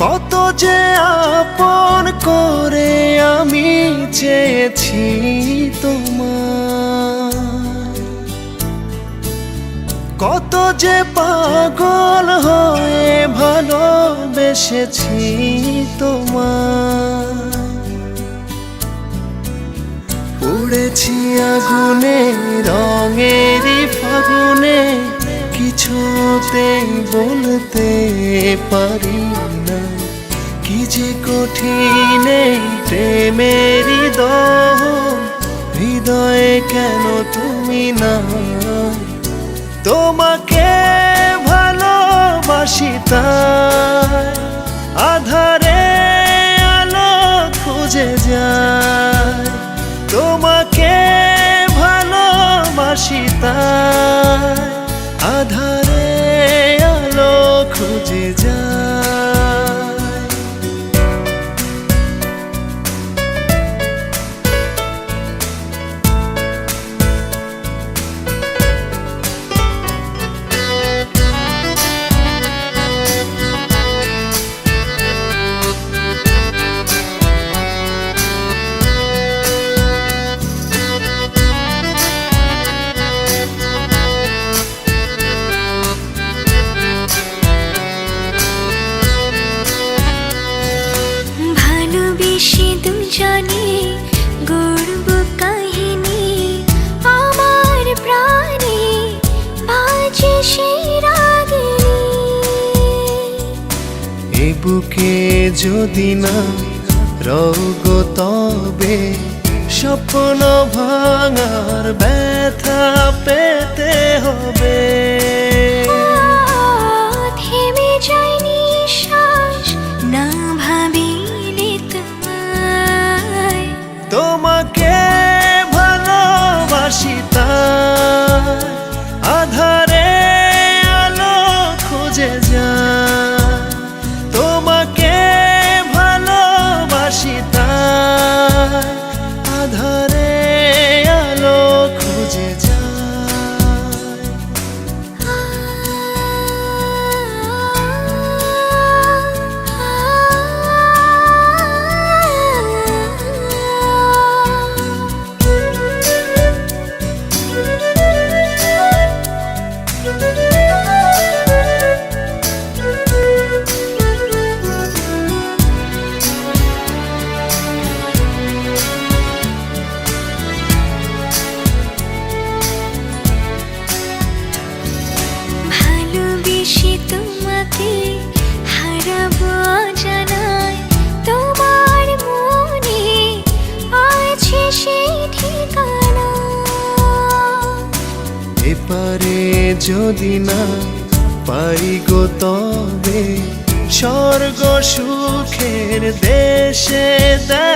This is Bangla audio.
কত যে আপন করে আমি চেয়েছি কত যে পাগল হয়ে ভালোবেসেছি তোমার উড়েছি আগুনে, রঙেরই ফাগুনে কিছুতেই বলতে পারি না। কি যে কঠিন দহন হৃদয়ে কেন তুমি না তোমাকে ভালোবাসি আধারে আলো খুঁজে যায়। তোমাকে ভালোবাসি আধারে খুঁজে সেই বুকে যদি না রোগ তবে স্বপ্ন ভাঙার ব্যথা এপারে যদি না পাই গো তবে স্বর্গ সুখের দেশে হবে